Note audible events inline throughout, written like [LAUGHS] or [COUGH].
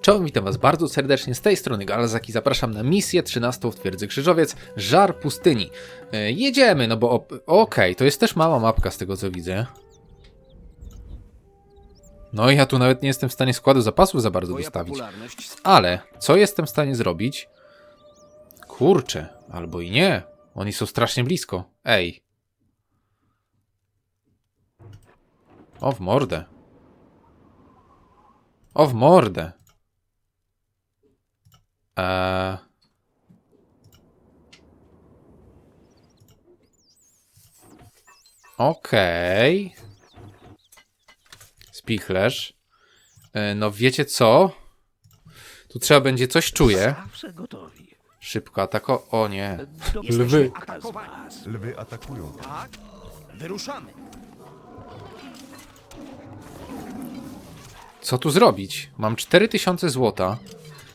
Czołem, witam was bardzo serdecznie, z tej strony Galzaki, zapraszam na misję 13 w Twierdzy Krzyżowiec, Żar Pustyni. E, jedziemy, no bo okej, to jest też mała mapka z tego co widzę. No i ja tu nawet nie jestem w stanie składu zapasów za bardzo dostawić. Ale, co jestem w stanie zrobić? Kurczę, albo i nie. Oni są strasznie blisko. Ej. O w mordę. O w mordę. Eee. Okej. Spichlerz. E, no wiecie co? Tu trzeba będzie coś czuję. zawsze gotowi. Szybko atako... O nie. Lwy. Lwy atakują. Tak? Wyruszamy. Co tu zrobić? Mam 4000 złota.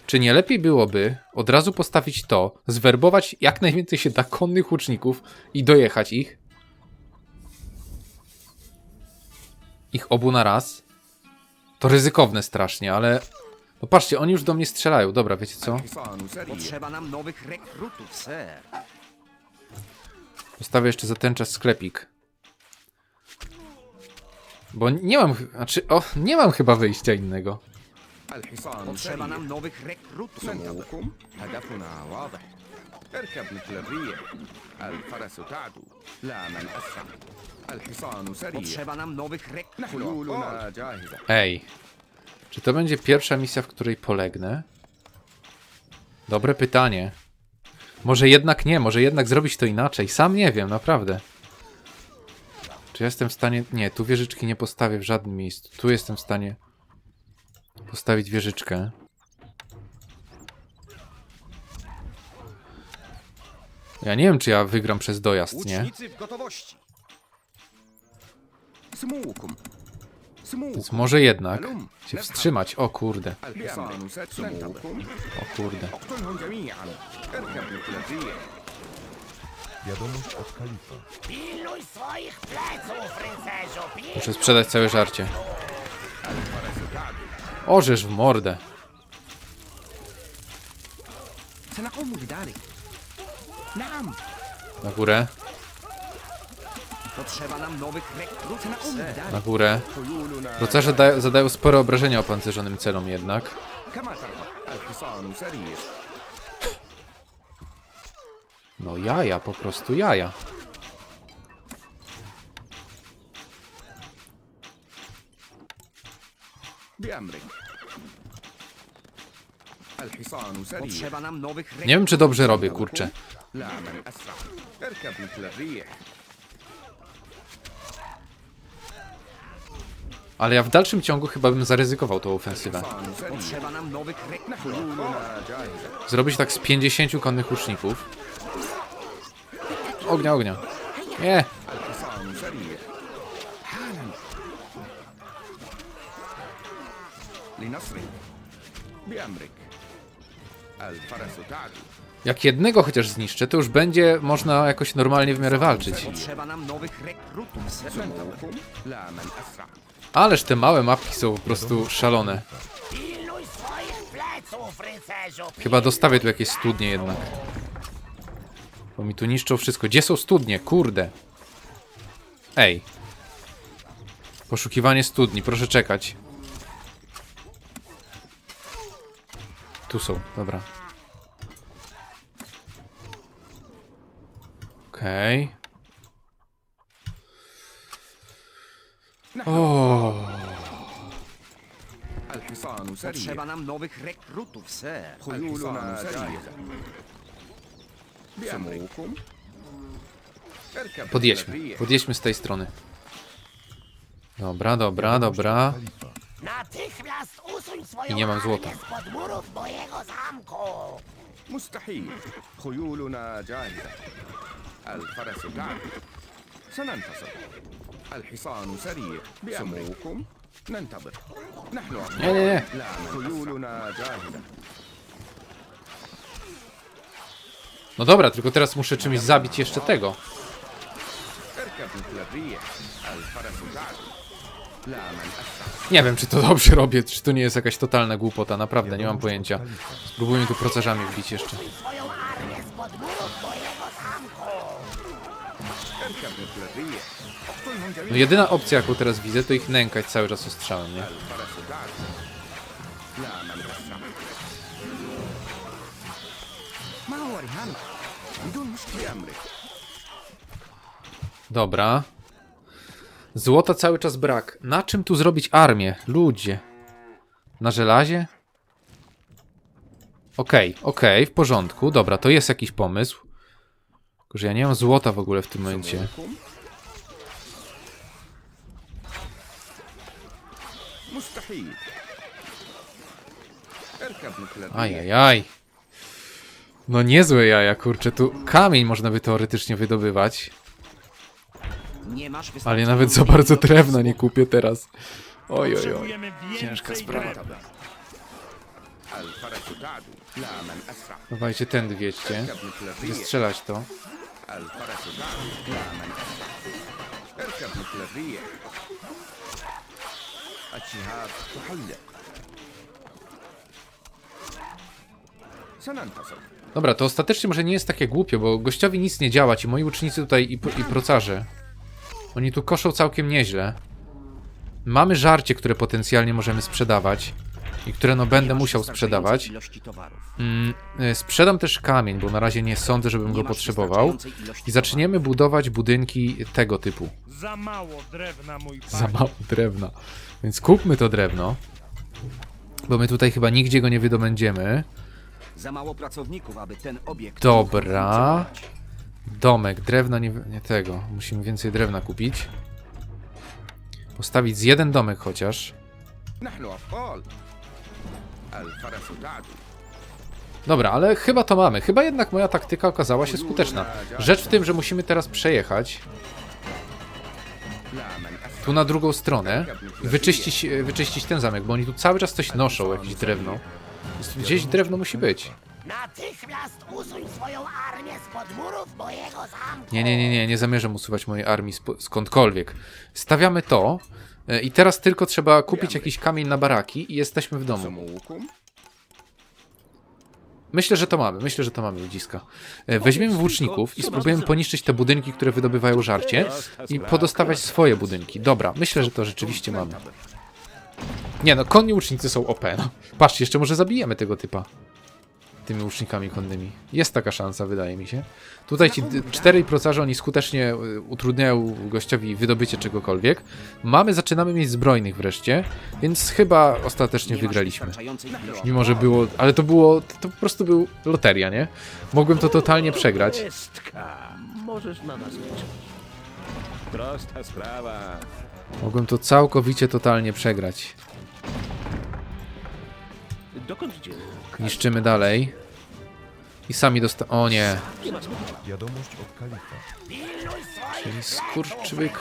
Czy nie lepiej byłoby od razu postawić to, zwerbować jak najwięcej się da konnych łuczników i dojechać ich? Ich obu na raz? To ryzykowne strasznie, ale... No patrzcie, oni już do mnie strzelają. Dobra, wiecie co? Potrzeba nam nowych rekrutów, ser. Postawię jeszcze za ten czas sklepik. Bo nie mam... Znaczy, o, nie mam chyba wyjścia innego. الحصان Potrzeba سريع nam nowych rekrutów. ننتظركم هدفنا واضح اركب مثل الريح الفرس تعدو لا من أسرع الحصان سريع Potrzeba nam nowych rekrutów. خيولنا جاهزة Ej, czy to będzie pierwsza misja, w której polegnę? Dobre pytanie. Może jednak nie, może jednak zrobić to inaczej. Sam nie wiem, naprawdę. Czy ja jestem w stanie... Nie, tu wieżyczki nie postawię w żadnym miejscu. Tu jestem w stanie postawić wieżyczkę. Ja nie wiem, czy ja wygram przez dojazd, nie? Łucznicy w gotowości. سموكم سموكم Więc może jednak się wstrzymać. O kurde, الحصان سريع سموكم o kurde. اقتلهم جميعا اركب مثل الريح Wiadomość od kalifa. Pilnuj swoich pleców, rycerzu! Pilnuj! Muszę sprzedać całe żarcie. Orzesz w mordę. Na górę. Potrzeba nam nowych na. Na górę. Rycerze da- zadają spore obrażenia opancerzonym celom jednak. No jaja, po prostu jaja. Potrzeba nam nowych rekrutów. Nie wiem, czy dobrze robię, kurczę. لا من أسرع اركب مثل الريح Ale ja w dalszym ciągu chyba bym zaryzykował tą ofensywę. الحصان سريع Potrzeba nam nowych rekrutów. خيولنا جاهزة Zrobić tak z 50 konnych łuczników. Ognia, ognia. Nie, الحصان سريع حالا لنصرك بأمرك الفرس تعدو jak jednego chociaż zniszczę, to już będzie można jakoś normalnie w miarę walczyć. Ależ te małe mapki są po prostu szalone. Chyba dostawię tu jakieś studnie jednak. Bo mi tu niszczą wszystko. Gdzie są studnie? Kurde. Ej. Poszukiwanie studni, proszę czekać. Tu są, dobra. Okej. Okay. O. Al-Hisanu nam nowych rekrutów, ser. Al-Hisanu Podjedźmy, podjedźmy z tej strony. Dobra, dobra, dobra. Kalifa. Natychmiast usuń swoją I nie mam złota. armię spod murów mojego zamku! مستحيل خيولنا جاهزة الفرس تعدو سننتصر الحصان سريع سموكم ننتظر نحن Nie, nie, nie. لا خيولنا جاهزة No dobra, tylko teraz muszę czymś zabić jeszcze tego. اركب مثل الريح الفرس تعدو لا من أسرع nie wiem, czy to dobrze robię, czy to nie jest jakaś totalna głupota, naprawdę, nie mam pojęcia. Spróbujmy tu procerzami wbić jeszcze. No jedyna opcja, jaką teraz widzę, to ich nękać cały czas ostrzałem, nie? Dobra. Złota cały czas brak. Na czym tu zrobić armię? Ludzie. Na żelazie? Okej, okay, okej, okay, w porządku. Dobra, to jest jakiś pomysł. Tylko, że ja nie mam złota w ogóle w tym momencie. Ajajaj. No niezłe jaja, kurczę. Tu kamień można by teoretycznie wydobywać. Nie masz. Ale nawet za bardzo drewna nie kupię teraz. Oj, oj, oj. Ciężka sprawa. Dawajcie tędy wiedźcie. Gdzie strzelać to? Dobra, to ostatecznie może nie jest takie głupio, bo gościowi nic nie działa, ci moi ucznicy tutaj i, i procarze. Oni tu koszą całkiem nieźle. Mamy żarcie, które potencjalnie możemy sprzedawać. I które no będę musiał sprzedawać. Mm, y, sprzedam też kamień, bo na razie nie sądzę, żebym go potrzebował. I zaczniemy budować budynki tego typu. Za mało drewna, mój panie. Za mało drewna. Więc kupmy to drewno. Bo my tutaj chyba nigdzie go nie wydobędziemy. Za mało pracowników, aby ten obiekt... Dobra. Domek, drewno nie, nie tego. Musimy więcej drewna kupić. Postawić z jeden domek chociaż. Dobra, ale chyba to mamy. Chyba jednak moja taktyka okazała się skuteczna. Rzecz w tym, że musimy teraz przejechać tu na drugą stronę i wyczyścić, e, wyczyścić ten zamek, bo oni tu cały czas coś noszą, jakieś drewno. Gdzieś drewno musi być. Natychmiast usuń swoją armię spod murów mojego zamku. Nie, nie, nie, nie, nie zamierzam usuwać mojej armii sp- skądkolwiek. Stawiamy to e, i teraz tylko trzeba kupić jakiś kamień na baraki i jesteśmy w domu. Myślę, że to mamy, myślę, że to mamy ludziska. E, weźmiemy włóczników i spróbujemy poniszczyć te budynki, które wydobywają żarcie i podostawiać swoje budynki. Dobra, myślę, że to rzeczywiście mamy. Nie no, konni łucznicy są OP. No. Patrzcie, jeszcze może zabijemy tego typa. Tymi łucznikami konnymi. Jest taka szansa, wydaje mi się. Tutaj ci czterej procarze, oni skutecznie y, utrudniają gościowi wydobycie czegokolwiek. Mamy, zaczynamy mieć zbrojnych wreszcie, więc chyba ostatecznie wygraliśmy. Mimo, że było. Ale to było. To po prostu był loteria, nie? Mogłem to totalnie przegrać. Możesz na nas. Prosta sprawa. Mogłem to całkowicie totalnie przegrać. Dokąd idziemy? Niszczymy dalej. I sami dosta... O nie. Wiadomość od kalifa. Czyli skurczybyk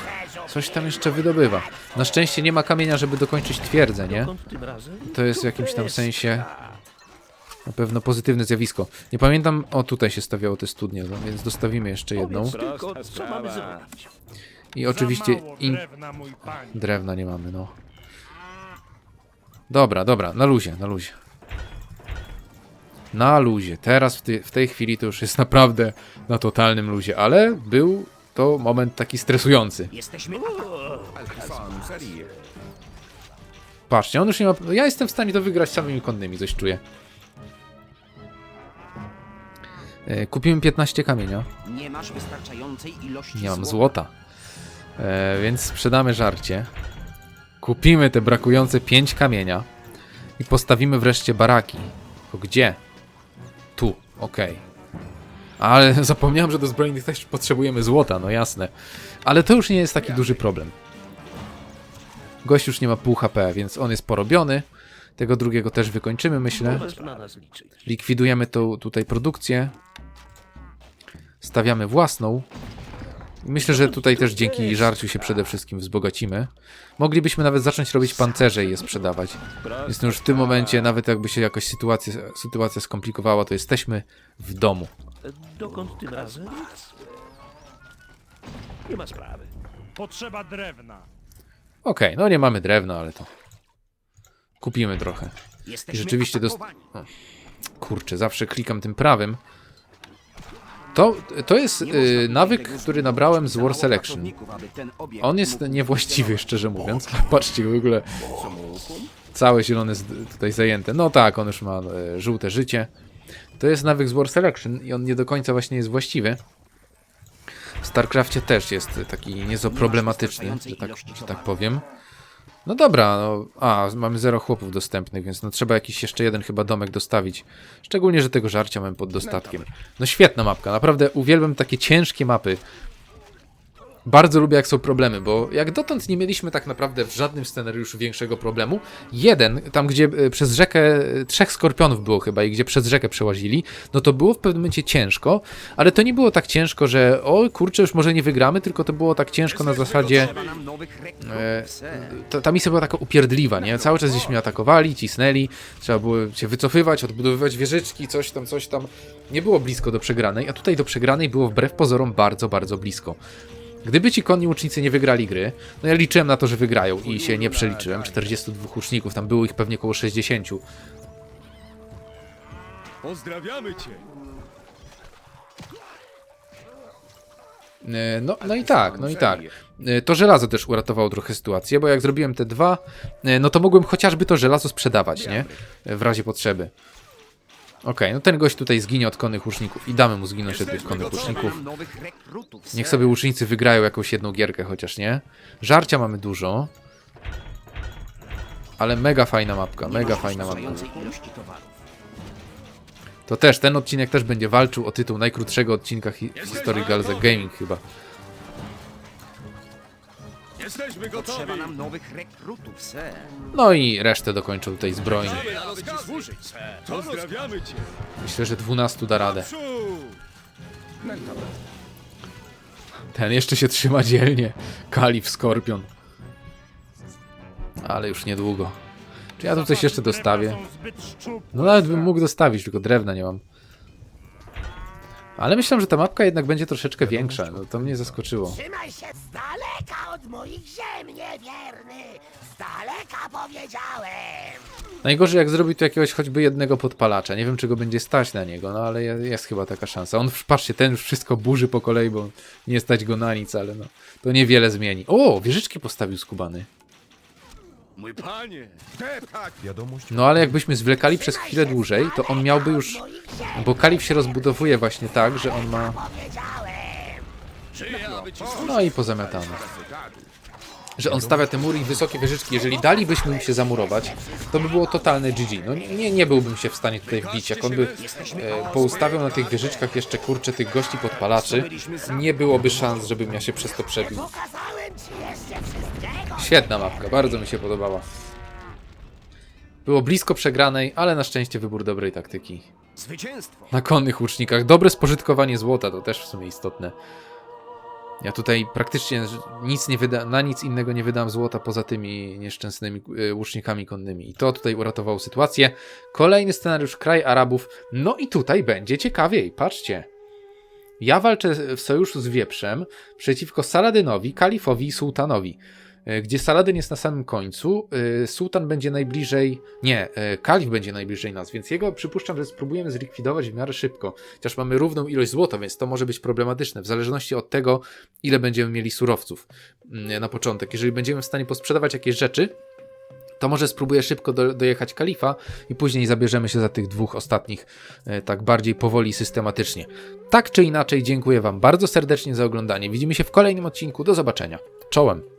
coś tam jeszcze wydobywa. Na szczęście nie ma kamienia, żeby dokończyć twierdzę, nie? To jest w jakimś tam sensie na pewno pozytywne zjawisko. Nie pamiętam... O, tutaj się stawiało te studnie, no więc dostawimy jeszcze jedną. I oczywiście... In... Drewna nie mamy, no. Dobra, dobra, na luzie, na luzie na luzie. Teraz w, ty, w tej chwili to już jest naprawdę na totalnym luzie, ale był to moment taki stresujący. Jesteśmy. Patrzcie, on już nie ma. No, ja jestem w stanie to wygrać samymi konnymi, coś czuję. E, Kupiłem 15 kamienia. Nie masz wystarczającej ilości Nie mam złota. E, więc sprzedamy żarcie. Kupimy te brakujące 5 kamienia. I postawimy wreszcie baraki. Tylko gdzie? Okej. Ale [LAUGHS] zapomniałem, że do zbrojnych też potrzebujemy złota, no jasne. Ale to już nie jest taki duży problem. Gość już nie ma pół HP, więc on jest porobiony. Tego drugiego też wykończymy, myślę. Likwidujemy tą tutaj produkcję. Stawiamy własną. Myślę, że tutaj też dzięki żarciu się przede wszystkim wzbogacimy. Moglibyśmy nawet zacząć robić pancerze i je sprzedawać. Więc już w tym momencie, nawet jakby się jakoś sytuacja, sytuacja skomplikowała, to jesteśmy w domu. Dokąd tym razem? Nie ma sprawy. Potrzeba drewna. Okej, no nie mamy drewna, ale to kupimy trochę. I rzeczywiście dost... Kurczę, zawsze klikam tym prawym. To, to jest y, nawyk, który nabrałem z War Selection. On jest niewłaściwy, szczerze mówiąc. Patrzcie, w ogóle całe zielone jest tutaj zajęte. No tak, on już ma e, żółte życie. To jest nawyk z War Selection i on nie do końca właśnie jest właściwy. W StarCraftie też jest taki nieco problematyczny, że tak, że tak powiem. No dobra, no, a, mamy zero chłopów dostępnych, więc no trzeba jakiś jeszcze jeden chyba domek dostawić. Szczególnie, że tego żarcia mam pod dostatkiem. No świetna mapka, naprawdę uwielbiam takie ciężkie mapy. Bardzo lubię, jak są problemy, bo jak dotąd nie mieliśmy tak naprawdę w żadnym scenariuszu większego problemu. Jeden, tam gdzie e, przez rzekę, e, trzech skorpionów było chyba i gdzie przez rzekę przełazili, no to było w pewnym momencie ciężko, ale to nie było tak ciężko, że o kurczę, już może nie wygramy, tylko to było tak ciężko na zasadzie... E, ta, misja była taka upierdliwa, nie? Cały czas gdzieś mnie atakowali, cisnęli, trzeba było się wycofywać, odbudowywać wieżyczki, coś tam, coś tam. Nie było blisko do przegranej, a tutaj do przegranej było wbrew pozorom bardzo, bardzo blisko. Gdyby ci konni łucznicy nie wygrali gry, no ja liczyłem na to, że wygrają i się nie przeliczyłem. 42 łuczników, tam było ich pewnie około 60. Pozdrawiamy cię! E, No, no i tak, no i tak. E, To żelazo też uratowało trochę sytuację, bo jak zrobiłem te dwa, e, no to mogłem chociażby to żelazo sprzedawać, nie? W razie potrzeby. Okej, no ten gość tutaj zginie od konnych łuczników i damy mu zginąć od tych konnych łuczników. Niech sobie łucznicy wygrają jakąś jedną gierkę chociaż, nie? Żarcia mamy dużo. Ale mega fajna mapka, mega fajna mapka. To też, ten odcinek też będzie walczył o tytuł najkrótszego odcinka hi w historii Galza Gaming chyba. Jesteśmy Potrzeba nam nowych rekrutów, sir. No i resztę dokończą tutaj zbrojni. Pozdrawiamy cię! Myślę, że 12 da radę. Ten jeszcze się trzyma dzielnie. Kalif Skorpion. Ale już niedługo. Czy ja tu coś jeszcze dostawię? No nawet bym mógł dostawić, tylko drewna nie mam. Ale myślę, że ta mapka jednak będzie troszeczkę większa. No to mnie zaskoczyło. Trzymaj się z daleka od moich ziem, niewierny! Z daleka powiedziałem! Najgorzej jak zrobi tu jakiegoś choćby jednego podpalacza. Nie wiem, czy go będzie stać na niego, no ale je- jest chyba taka szansa. On, patrzcie, ten już wszystko burzy po kolei, bo nie stać go na nic, ale no, to niewiele zmieni. O, wieżyczki postawił skubany. Mój panie! Deptak! Wiadomość No ale jakbyśmy zwlekali przez chwilę dłużej, to on miałby już... Bo kalif się rozbudowuje właśnie tak, że on ma... No i pozamiatane. Że on stawia te mury i wysokie wieżyczki. Jeżeli dalibyśmy mu się zamurować, to by było totalne GG. No nie, nie, nie byłbym się w stanie tutaj wbić. Jak on by e, poustawiał na tych wieżyczkach jeszcze kurczę tych gości podpalaczy, nie byłoby szans, żebym ja się przez to przebił. Świetna mapka, bardzo mi się podobała. Było blisko przegranej, ale na szczęście wybór dobrej taktyki. Zwycięstwo. Na konnych łucznikach. Dobre spożytkowanie złota to też w sumie istotne. Ja tutaj praktycznie nic nie wyda, na nic innego nie wydam złota poza tymi nieszczęsnymi y, łucznikami konnymi. I to tutaj uratowało sytuację. Kolejny scenariusz Kraj Arabów. No i tutaj będzie ciekawiej. Patrzcie. Ja walczę w sojuszu z Wieprzem przeciwko Saladynowi, Kalifowi i Sułtanowi. y, Gdzie Saladyn jest na samym końcu, y, Sułtan będzie najbliżej. Nie, y, Kalif będzie najbliżej nas, więc jego przypuszczam, że spróbujemy zlikwidować w miarę szybko. Chociaż mamy równą ilość złota, więc to może być problematyczne, w zależności od tego, ile będziemy mieli surowców mm, na początek. Jeżeli będziemy w stanie posprzedawać jakieś rzeczy, to może spróbuję szybko do, dojechać kalifa i później zabierzemy się za tych dwóch ostatnich e, tak bardziej powoli, systematycznie. Tak czy inaczej, dziękuję Wam bardzo serdecznie za oglądanie. Widzimy się w kolejnym odcinku. Do zobaczenia. Czołem.